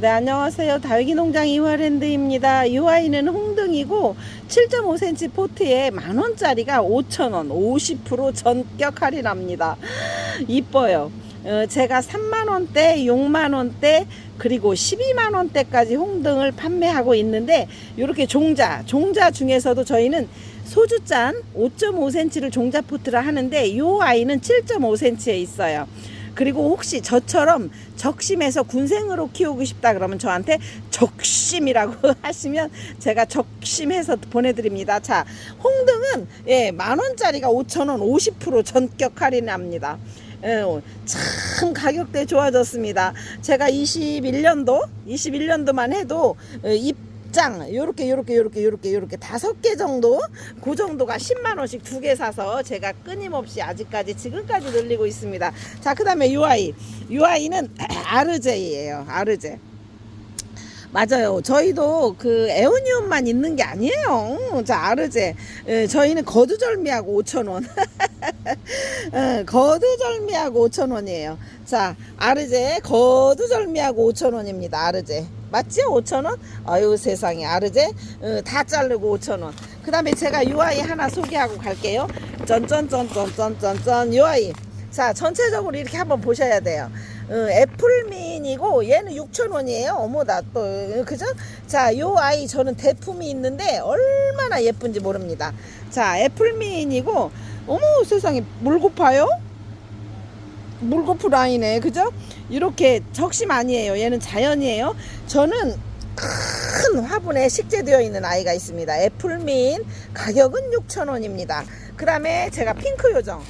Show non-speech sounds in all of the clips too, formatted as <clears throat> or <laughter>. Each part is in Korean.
네, 안녕하세요. 다육이 농장 이화랜드입니다. 이 아이는 홍등이고 7.5cm 포트에 만 원짜리가 5,000원, 50% 전격 할인합니다. 이뻐요. 어, 제가 3만 원대, 6만 원대, 그리고 12만 원대까지 홍등을 판매하고 있는데 이렇게 종자, 종자 중에서도 저희는 소주잔 5.5cm를 종자 포트를 하는데 이 아이는 7.5cm에 있어요. 그리고 혹시 저처럼 적심해서 군생으로 키우고 싶다 그러면 저한테 적심이라고 <laughs> 하시면 제가 적심해서 보내드립니다. 자, 홍등은 예, 만 원짜리가 5천 원, 50% 전격 할인합니다. 예, 참 가격대 좋아졌습니다. 제가 21년도, 21년도만 해도 어, 입 장 요렇게 요렇게 요렇게 요렇게 요렇게 다섯 개 정도 그 정도가 10만 원씩 두 개 사서 제가 끊임없이 아직까지 지금까지 늘리고 있습니다. 자, 그 다음에 요 아이. 요 아이는 <clears throat> 아르제이예요. 아르제. 맞아요. 저희도 그 에오니움만 있는 게 아니에요. 자, 아르제. 예, 저희는 거두절미하고 5,000원. <laughs> 예, 거두절미하고 5,000원이에요. 자, 아르제 거두절미하고 5,000원입니다. 아르제. 맞지? 5,000원? 아유, 세상에. 아르제 어, 다 자르고 5,000원. 그 다음에 제가 요 아이 하나 소개하고 갈게요. 쩐쩐쩐쩐쩐쩐쩐 요 아이. 자, 전체적으로 이렇게 한번 보셔야 돼요. 어, 애플민이고 얘는 6,000원이에요. 어머 나또 어, 그죠? 자, 요 아이 저는 대품이 있는데 얼마나 예쁜지 모릅니다. 자, 애플민이고 어머 세상에 물고파요? 물고프 라인에 그죠? 이렇게 적심 아니에요. 얘는 자연이에요. 저는 큰 화분에 식재되어 있는 아이가 있습니다. 애플민 가격은 6,000원입니다. 그 다음에 제가 핑크 요정.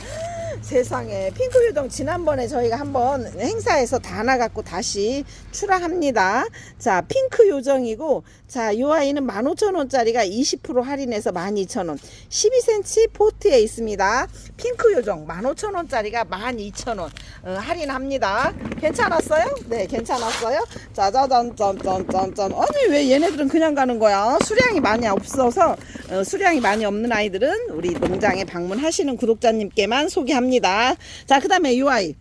세상에 핑크 요정 지난번에 저희가 한번 행사에서 다 나갔고 다시 출하합니다. 자 핑크 요정이고 자이 아이는 15,000원짜리가 20% 할인해서 12,000원 12cm 포트에 있습니다. 핑크 요정 15,000원짜리가 12,000원 어, 할인합니다. 괜찮았어요? 네 괜찮았어요. 짜자잔 짠짠짠짠 아니 왜 얘네들은 그냥 가는 거야? 수량이 많이 없어서 어, 수량이 많이 없는 아이들은 우리 농장에 방문하시는 구독자님께만 소개합니다. 자, 그 다음에 이 아이.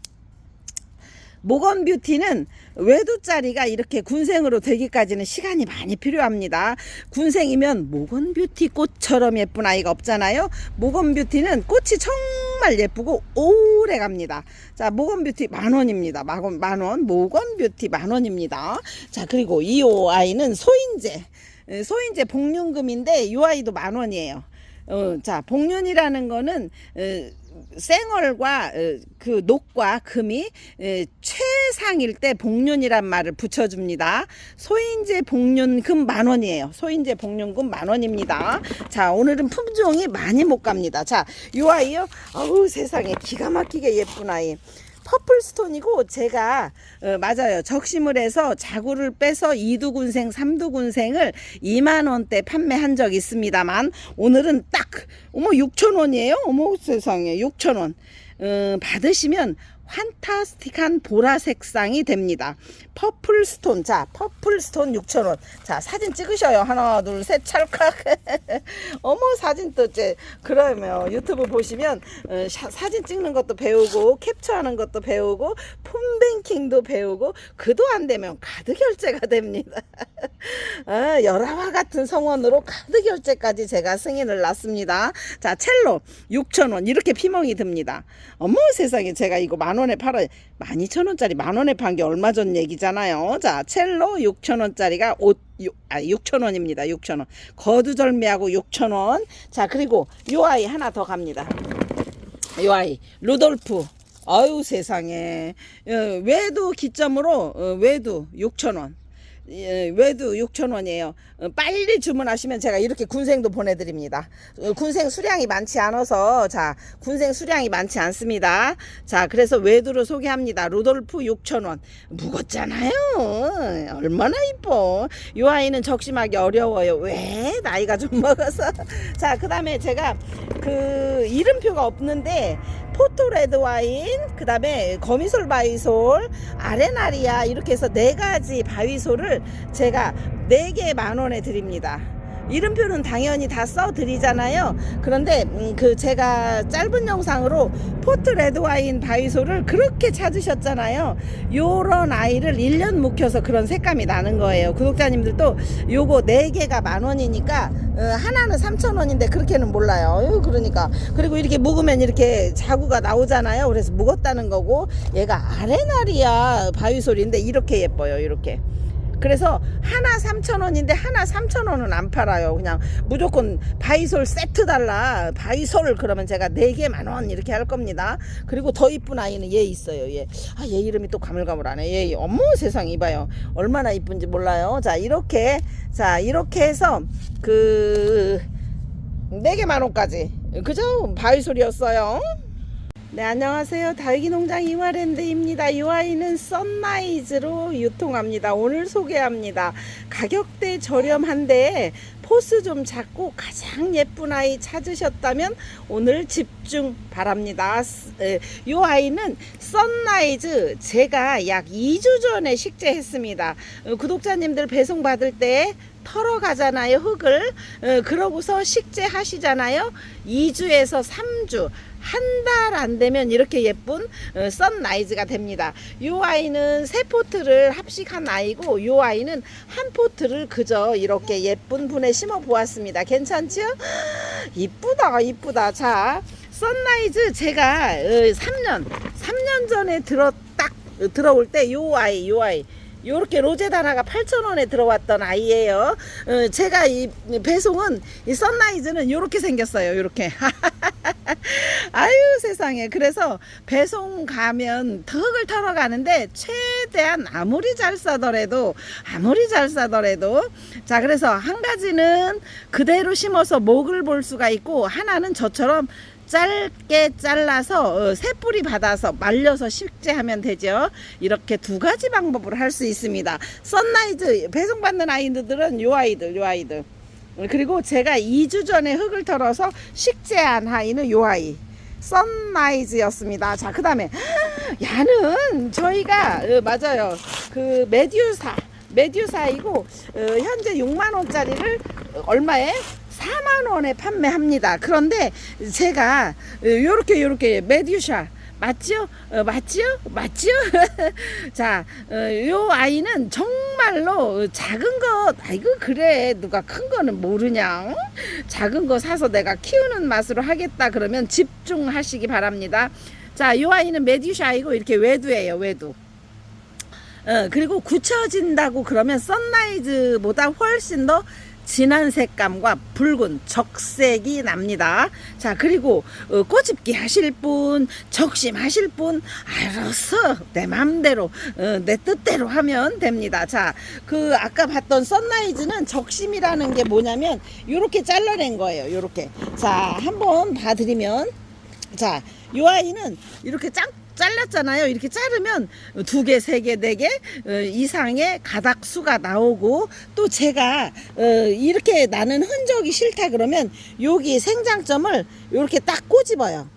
모건 뷰티는 외두짜리가 이렇게 군생으로 되기까지는 시간이 많이 필요합니다. 군생이면 모건 뷰티 꽃처럼 예쁜 아이가 없잖아요. 모건 뷰티는 꽃이 정말 예쁘고 오래 갑니다. 자, 모건 뷰티 만 원입니다. 만, 만 원. 모건 뷰티 만 원입니다. 자, 그리고 이 아이는 소인제. 에, 소인제 복륜금인데 이 아이도 만 원이에요. 어, 자, 복륜이라는 거는 어, 생얼과 어, 그 녹과 금이 에, 최상일 때 복륜이란 말을 붙여줍니다. 소인제 복륜금 만 원이에요. 소인제 복륜금 만 원입니다. 자, 오늘은 품종이 많이 못 갑니다. 자, 요 아이요. 어우, 세상에 기가 막히게 예쁜 아이. 퍼플스톤이고 제가 어, 맞아요. 적심을 해서 자구를 빼서 2두군생 3두군생을 2만원대 판매한 적 있습니다만 오늘은 딱 어머 6천원이에요? 어머 세상에. 6천원. 어, 받으시면 환타스틱한 보라 색상이 됩니다. 퍼플스톤. 자, 퍼플스톤 6,000원. 자, 사진 찍으셔요. 하나, 둘, 셋, 찰칵. <laughs> 어머, 사진 또, 이제, 그러면 유튜브 보시면, 어, 샤- 사진 찍는 것도 배우고, 캡처하는 것도 배우고, 폰뱅킹도 배우고, 그도 안 되면 카드 결제가 됩니다. <laughs> 아, 열화와 같은 성원으로 카드 결제까지 제가 승인을 놨습니다. 자, 첼로 6,000원. 이렇게 피멍이 듭니다. 어머, 세상에 제가 이거 만 원에 팔아 12,000원짜리 만 원에 판 게 얼마 전 얘기잖아요. 자, 첼로 6,000원짜리가 5 6, 아, 6,000원입니다. 6,000원. 거두절미하고 6,000원. 자, 그리고 요 아이 하나 더 갑니다. 요 아이 루돌프. 아유 세상에 어, 외두 기점으로 어, 외두 6,000원. 예, 외두 6,000원이에요. 어, 빨리 주문하시면 제가 이렇게 군생도 보내드립니다. 어, 군생 수량이 많지 않아서, 자, 군생 수량이 많지 않습니다. 자, 그래서 외두를 소개합니다. 루돌프 6,000원. 무겁잖아요. 얼마나 이뻐. 이 아이는 적심하기 어려워요. 왜? 나이가 좀 먹어서. 자, 그 다음에 제가 그 이름표가 없는데, 포토 레드 와인, 그 다음에 거미솔 바위솔, 아레나리아 이렇게 해서 네 가지 바위솔을 제가 네 개 만 원에 드립니다. 이름표는 당연히 다 써드리잖아요. 그런데 음, 그 제가 짧은 영상으로 포트 레드와인 바이소를 그렇게 찾으셨잖아요. 요런 아이를 1년 묵혀서 그런 색감이 나는 거예요. 구독자님들도 요거 4개가 만 원이니까 어, 하나는 3천 원인데 그렇게는 몰라요. 그러니까 그리고 이렇게 묵으면 이렇게 자구가 나오잖아요. 그래서 묵었다는 거고 얘가 아레나리아 바위솔인데 이렇게 예뻐요. 이렇게. 그래서 하나 3,000원인데 하나 3,000원은 안 팔아요. 그냥 무조건 바이솔 세트 달라. 바이솔 그러면 제가 4개 만 원 이렇게 할 겁니다. 그리고 더 이쁜 아이는 얘 있어요. 얘. 아, 얘 이름이 또 가물가물하네. 얘 어머 세상 이봐요. 얼마나 이쁜지 몰라요. 자, 이렇게 자, 이렇게 해서 그 4개 만 원까지. 그죠? 바이솔이었어요. 네, 안녕하세요. 다육이 농장 이화랜드입니다. 이 아이는 썬라이즈로 유통합니다. 오늘 소개합니다. 가격대 저렴한데 포스 좀 작고 가장 예쁜 아이 찾으셨다면 오늘 집중 바랍니다. 이 아이는 썬라이즈 제가 약 2주 전에 식재했습니다. 어, 구독자님들 배송 받을 때 털어 가잖아요 흙을 어, 그러고서 식재하시잖아요 2주에서 3주 한 달 안 되면 이렇게 예쁜 어, 썬라이즈가 됩니다. 이 아이는 세 포트를 합식한 아이고 이 아이는 한 포트를 그저 이렇게 예쁜 분에 심어 보았습니다. 괜찮죠? <gasps> 이쁘다 이쁘다. 자 썬라이즈 제가 어, 3년 3년 전에 들어 딱 어, 들어올 때 요 아이 요 아이 요렇게 로제다나가 8,000원에 들어왔던 아이예요. 어, 제가 이 배송은 이 썬라이즈는 요렇게 생겼어요. 요렇게. <laughs> 아유 세상에. 그래서 배송 가면 턱을 털어 가는데 최대한 아무리 잘 싸더라도 아무리 잘 싸더라도 자 그래서 한 가지는 그대로 심어서 목을 볼 수가 있고 하나는 저처럼 짧게 잘라서 어, 새 뿌리 받아서 말려서 식재하면 되죠. 이렇게 두 가지 방법으로 할 수 있습니다. 썬라이즈 배송받는 아이들은 요 아이들, 요 아이들. 그리고 제가 2주 전에 흙을 털어서 식재한 아이는 요 아이. 썬라이즈였습니다. 자, 그 다음에, <gasps> 야는 저희가, 어, 맞아요. 그, 메듀사. 메듀사이고, 어, 현재 6만원짜리를 얼마에? 4만 원에 판매합니다. 그런데 제가 요렇게 요렇게 메듀샤 맞죠? 어, 맞죠? 맞죠? <laughs> 자, 어, 요 아이는 정말로 작은 것, 아이고, 그래. 누가 큰 거는 모르냐? 작은 거 사서 내가 키우는 맛으로 하겠다. 그러면 집중하시기 바랍니다. 자, 요 아이는 메듀샤이고 이렇게 외두예요, 외두. 어, 그리고 굳혀진다고 그러면 선라이즈보다 훨씬 더 진한 색감과 붉은 적색이 납니다. 자, 그리고 어, 꼬집기 하실 분, 적심하실 분, 알아서 내 맘대로, 어, 내 뜻대로 하면 됩니다. 자, 그 아까 봤던 선라이즈는 적심이라는 게 뭐냐면 요렇게 잘라낸 거예요. 요렇게. 자, 한번 봐드리면 자, 요 아이는 이렇게 짱 잘랐잖아요. 이렇게 자르면 두 개, 세 개, 네 개 이상의 가닥 수가 나오고 또 제가 어, 이렇게 나는 흔적이 싫다 그러면 여기 생장점을 이렇게 딱 꼬집어요.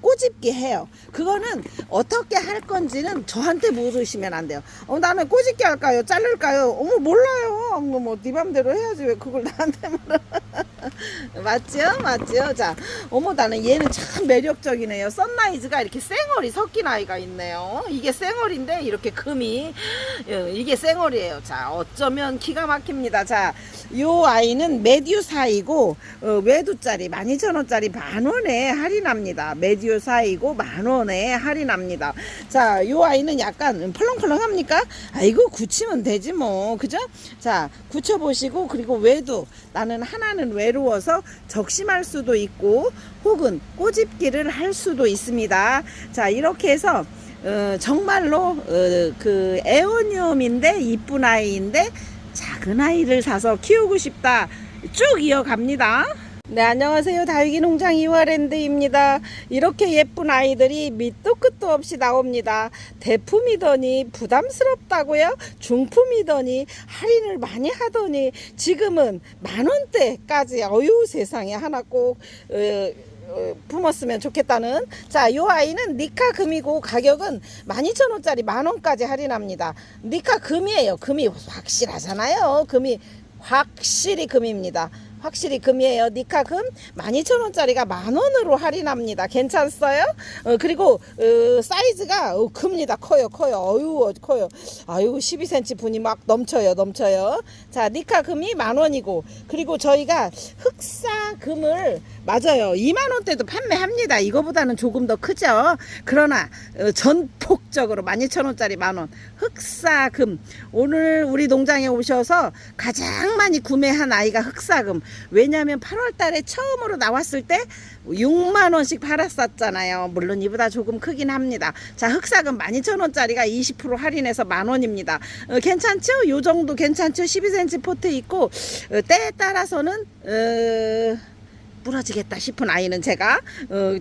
꼬집게 해요. 그거는 어떻게 할 건지는 저한테 물으시면 안 돼요. 어, 나는 꼬집게 할까요? 자를까요? 어머, 몰라요. 어머, 뭐, 네 맘대로 해야지. 왜 그걸 나한테 물어. <laughs> 맞죠? 맞죠? 자, 어머, 나는 얘는 참 매력적이네요. 썬라이즈가 이렇게 쌩얼이 섞인 아이가 있네요. 이게 쌩얼인데, 이렇게 금이, 어, 이게 쌩얼이에요. 자, 어쩌면 기가 막힙니다. 자, 요 아이는 메듀사이고, 어, 외두짜리 12,000원짜리 만원에 할인합니다. 메듀 사이고 만원에 할인합니다. 자, 요 아이는 약간 펄렁펄렁 합니까? 아이고, 굳히면 되지 뭐. 그죠? 자, 굳혀 보시고, 그리고 외두. 나는 하나는 외로워서 적심할 수도 있고, 혹은 꼬집기를 할 수도 있습니다. 자, 이렇게 해서, 어, 정말로, 어, 그, 에오니움인데, 이쁜 아이인데, 작은 아이를 사서 키우고 싶다. 쭉 이어갑니다. 네, 안녕하세요. 다육이 농장 이화랜드입니다. 이렇게 예쁜 아이들이 밑도 끝도 없이 나옵니다. 대품이더니 부담스럽다고요? 중품이더니 할인을 많이 하더니 지금은 만원대까지 어유 세상에 하나 꼭 어, 어, 품었으면 좋겠다는 자, 요 아이는 니카 금이고 가격은 12,000원짜리 만원까지 할인합니다. 니카 금이에요. 금이 확실하잖아요. 금이 확실히 금입니다. 확실히 금이에요. 니카 금 12,000원짜리가 만 원으로 할인합니다. 괜찮았어요? 어, 그리고 어, 사이즈가 어, 큽니다. 커요, 커요. 어유, 어, 커요. 아유, 12cm 분이 막 넘쳐요, 넘쳐요. 자, 니카 금이 만 원이고 그리고 저희가 흑사 금을 맞아요. 2만 원대도 판매합니다. 이거보다는 조금 더 크죠. 그러나 어, 전폭적으로 12,000원짜리 만 원. 흑사금. 오늘 우리 농장에 오셔서 가장 많이 구매한 아이가 흑사금. 왜냐하면 8월 달에 처음으로 나왔을 때 6만 원씩 팔았었잖아요. 물론 이보다 조금 크긴 합니다. 자, 흑사금 12,000원짜리가 20% 할인해서 만 원입니다. 어, 괜찮죠? 요 정도 괜찮죠? 12cm 포트 있고 어, 때에 따라서는 어, 부러지겠다 싶은 아이는 제가 어,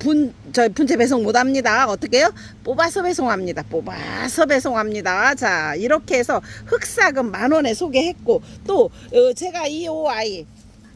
어분 저 분체 배송 못합니다. 어떻게요? 뽑아서 배송합니다. 뽑아서 배송합니다. 자 이렇게 해서 흑사금 만 원에 소개했고 또 어, 제가 이 오 아이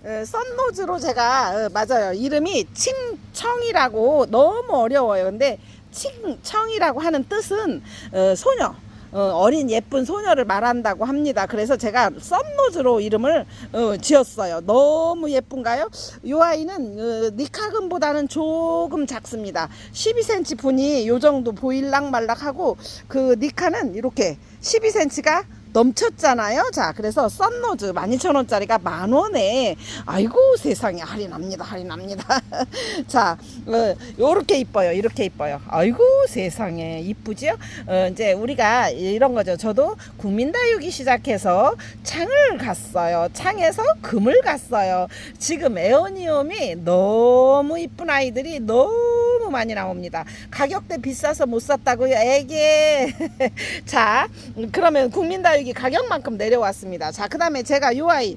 어, 썬노즈로 제가 어, 맞아요 이름이 칭청이라고 너무 어려워요. 근데 칭청이라고 하는 뜻은 어, 소녀 어, 린 예쁜 소녀를 말한다고 합니다. 그래서 제가 썬노즈로 이름을 어, 지었어요. 너무 예쁜가요? 이 아이는 어, 니카금보다는 조금 작습니다. 12cm 분이 요 정도 보일락 말락하고 그 니카는 이렇게 12cm가 넘쳤잖아요. 자, 그래서 썬노즈 12,000원짜리가 만 원에 아이고 세상에 할인합니다. 할인합니다. <laughs> 자, 어, 요렇게 이뻐요. 이렇게 이뻐요. 아이고 세상에 이쁘지요? 어, 이제 우리가 이런 거죠. 저도 국민다육이 시작해서 창을 갔어요. 창에서 금을 갔어요. 지금 에어니움이 너무 이쁜 아이들이 너무 많이 나옵니다. 가격대 비싸서 못 샀다고요. 애게. <laughs> 자, 그러면 국민다육이 가격만큼 내려왔습니다. 자, 그 다음에 제가 요 아이.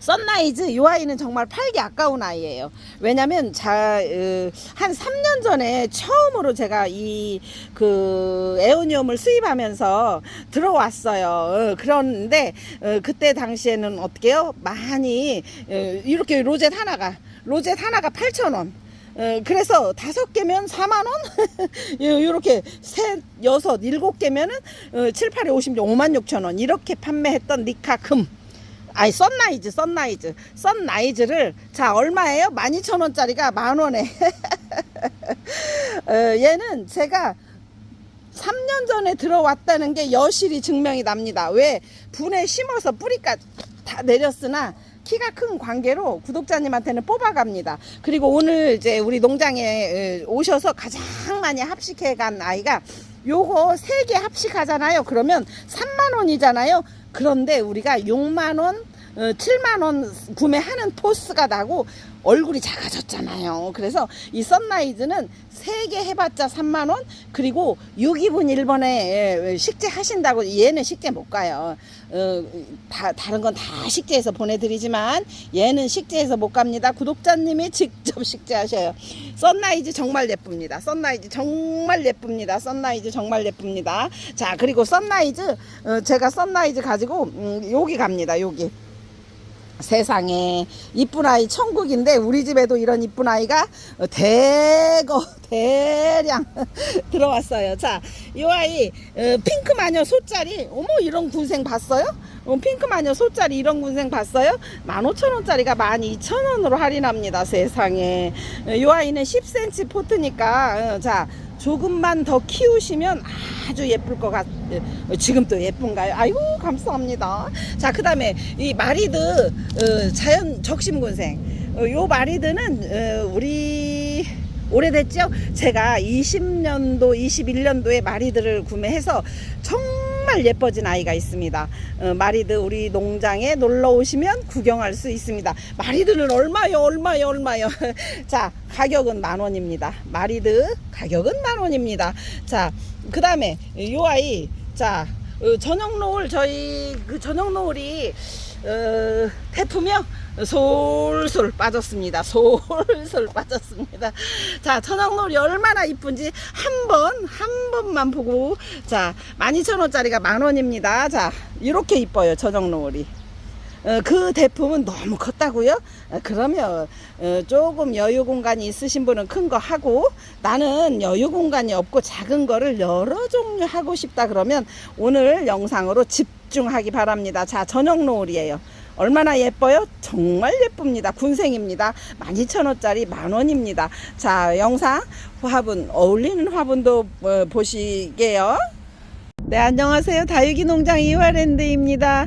썬라이즈 이 아이는 정말 팔기 아까운 아이예요. 왜냐면 자, 어, 한 3년 전에 처음으로 제가 이 그 에오니움을 수입하면서 들어왔어요. 어, 그런데 어, 그때 당시에는 어떻게요? 많이 어, 이렇게 로zet 하나가 로zet 하나가 8,000원. 어, 그래서 다섯 개면 4만 원? <laughs> 이렇게 셋, 여섯, 일곱 개면은 어, 7, 8에 50, 5만 6천 원 이렇게 판매했던 니카 금. 아니 썬라이즈 썬라이즈 썬라이즈를 자 얼마예요? 12,000원짜리가 만원에 <laughs> 어, 얘는 제가 3년 전에 들어왔다는 게 여실히 증명이 납니다 왜 분에 심어서 뿌리까지 다 내렸으나 키가 큰 관계로 구독자님한테는 뽑아갑니다. 그리고 오늘 이제 우리 농장에 어, 오셔서 가장 많이 합식해 간 아이가 요거 세 개 합식하잖아요. 그러면 3만 원이잖아요. 그런데 우리가 6만 원, 어, 7만 원 구매하는 포스가 나고 얼굴이 작아졌잖아요. 그래서 이 썬라이즈는 세 개 해봤자 3만 원 그리고 6기분 1번에 식재 하신다고 얘는 식재 못 가요. 어, 다, 다른 건 다 식재해서 보내드리지만 얘는 식재해서 못 갑니다. 구독자님이 <laughs> 직접 식재하셔요. 썬라이즈 정말 예쁩니다. 썬라이즈 정말 예쁩니다. 썬라이즈 정말 예쁩니다. 자 그리고 썬라이즈 어, 제가 썬라이즈 가지고 음, 여기 갑니다. 여기. 세상에 이쁜 아이 천국인데 우리 집에도 이런 이쁜 아이가 대거 대량 <laughs> 들어왔어요. 자, 이 아이 어, 핑크 마녀 소짜리 어머 이런 군생 봤어요? 어, 핑크 마녀 소짜리 이런 군생 봤어요? 15,000원짜리가 12,000원으로 할인합니다. 세상에 어, 이 아이는 10cm 포트니까 어, 자 조금만 더 키우시면 아주 예쁠 것 같, 어, 지금 또 예쁜가요? 아이고, 감사합니다. 자, 그 다음에 이 마리드, 어, 자연 적심군생. 어, 요 마리드는, 어, 우리, 오래됐죠? 제가 20년도, 21년도에 마리드를 구매해서 정 말 예뻐진 아이가 있습니다. 어, 마리드 우리 농장에 놀러 오시면 구경할 수 있습니다. 마리드는 얼마요? 얼마요? 얼마요? <laughs> 자, 가격은 만 원입니다. 마리드 가격은 만 원입니다. 자, 그 다음에 요 아이, 자, 어, 저녁 노을 저희 그 저녁 노을이 어, 태풍이요 솔솔 빠졌습니다. 솔솔 <laughs> 빠졌습니다. 자, 천왕놀이 얼마나 이쁜지 한 번, 한 번만 보고, 자, 12,000원짜리가 만 원입니다. 자, 이렇게 이뻐요, 천왕놀이. 어, 그 대품은 너무 컸다고요? 어, 그러면 어, 조금 여유 공간이 있으신 분은 큰 거 하고 나는 여유 공간이 없고 작은 거를 여러 종류 하고 싶다 그러면 오늘 영상으로 집중하기 바랍니다. 자, 전용 노을이에요. 얼마나 예뻐요? 정말 예쁩니다. 군생입니다. 12,000원짜리 만원입니다. 자, 영상 화분, 어울리는 화분도 어, 보시게요. 네, 안녕하세요. 다육이 농장 이화랜드입니다.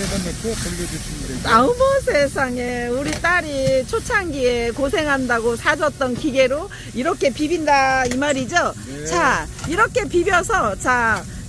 넣고 돌려주시면. 아우머 세상에 우리 딸이 초창기에 고생한다고 사줬던 기계로 이렇게 비빈다 이 말이죠. 네. 자 이렇게 비벼서 자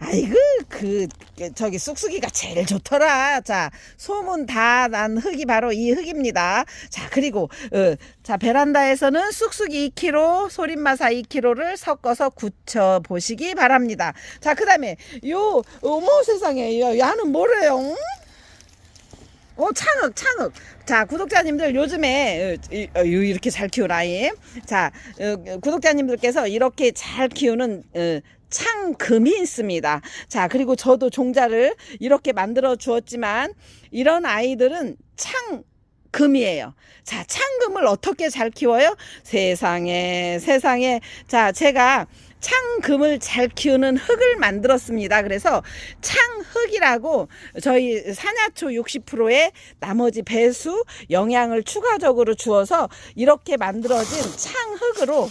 아이고 그 저기 쑥쑥이가 제일 좋더라. 자 소문 다 난 흙이 바로 이 흙입니다. 자 그리고 어, 자 베란다에서는 쑥쑥이 2kg, 소림마사 2kg를 섞어서 굳혀 보시기 바랍니다. 자 그다음에 요 어머 세상에 야, 야는 뭐래요? 응? 어, 창흑, 창흑. 자, 구독자님들 요즘에 어, 이렇게 잘 아이. 자, 어, 구독자님들께서 이렇게 잘 키우는 어, 창금이 있습니다. 자, 그리고 저도 종자를 이렇게 만들어 주었지만 이런 아이들은 창 금이에요. 자, 창금을 어떻게 잘 키워요? 세상에, 세상에. 자, 제가 창금을 잘 키우는 흙을 만들었습니다. 그래서 창흙이라고 저희 산야초 60%의 나머지 배수 영양을 추가적으로 주어서 이렇게 만들어진 창흙으로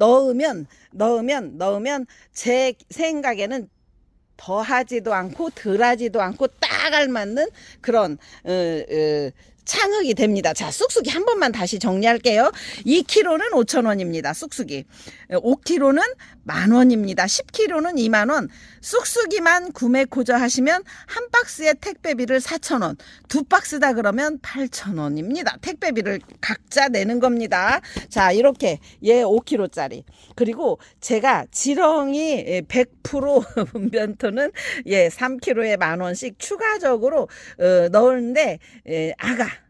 넣으면 넣으면 넣으면 제 생각에는 더하지도 않고 덜하지도 않고 딱 알맞는 그런 어, 어, 창흙이 됩니다. 자, 쑥쑥이 한 번만 다시 정리할게요. 2kg는 5,000원입니다. 쑥쑥이. 5kg는 만 원입니다. 10kg는 2만 원. 쑥쑥이만 구매 고저하시면 한 박스에 택배비를 4,000원. 두 박스다 그러면 8,000원입니다. 택배비를 각자 내는 겁니다. 자, 이렇게 얘 5kg짜리. 그리고 제가 지렁이 100% <laughs> 분변토는 예, 3kg에 만 원씩 추가적으로 어, 넣었는데 예, 아가 어,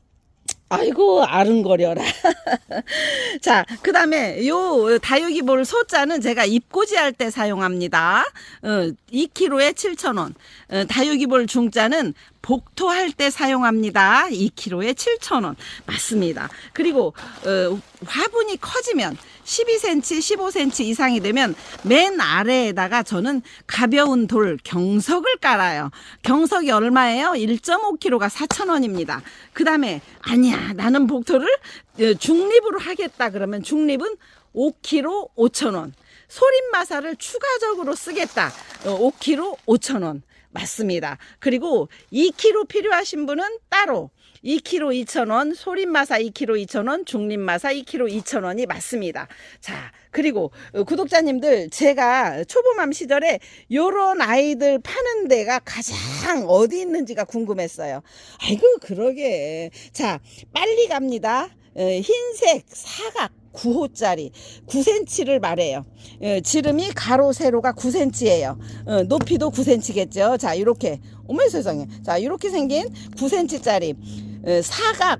아이고 아른거려라. <laughs> 자, 그 다음에 요 다육이볼 소자는 제가 입고지 할 때 사용합니다. 어, 2kg에 7,000원. 어, 다육이볼 중자는 복토할 때 사용합니다. 2kg에 7,000원. 맞습니다. 그리고 어, 화분이 커지면 12cm, 15cm 이상이 되면 맨 아래에다가 저는 가벼운 돌 경석을 깔아요. 경석이 얼마예요? 1.5kg가 4,000원입니다. 그 다음에 아니야 나는 복토를 어, 중립으로 하겠다 그러면 중립은 5kg 5,000원. 소림마사를 추가적으로 쓰겠다. 어, 5kg 5,000원. 맞습니다. 그리고 2kg 필요하신 분은 따로 2kg 2,000원, 소림마사 2kg 2,000원, 중립마사 2kg 2,000원이 맞습니다. 자, 그리고 어, 구독자님들 제가 초보맘 시절에 요런 아이들 파는 데가 가장 어디 있는지가 궁금했어요. 아이고 그러게. 자, 빨리 갑니다. 어, 흰색 사각 9호짜리 9cm를 말해요. 어, 지름이 가로 세로가 9cm예요. 어, 높이도 9cm겠죠. 자, 이렇게 어머 세상에. 자, 이렇게 생긴 9cm짜리 어, 사각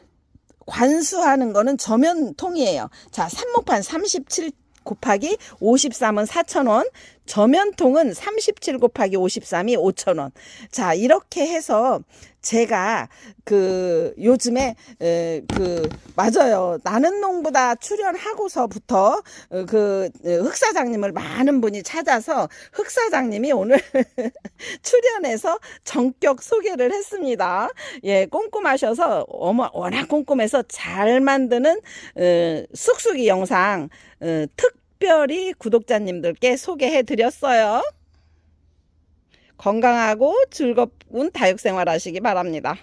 관수하는 거는 저면 통이에요. 자, 삽목판 37 곱하기 53은 4,000원, 저면통은 37 곱하기 53이 5,000원. 자, 이렇게 해서 제가 그 요즘에 에, 그 맞아요. 나는 농부다 출연하고서부터 어, 그 흑사장님을 많은 분이 찾아서 흑사장님이 오늘 <laughs> 출연해서 전격 소개를 했습니다. 예, 꼼꼼하셔서 어머 워낙 꼼꼼해서 잘 만드는 어, 쑥쑥이 영상 어, 특별히 구독자님들께 소개해 드렸어요. 건강하고 즐거운 다육 생활 하시기 바랍니다.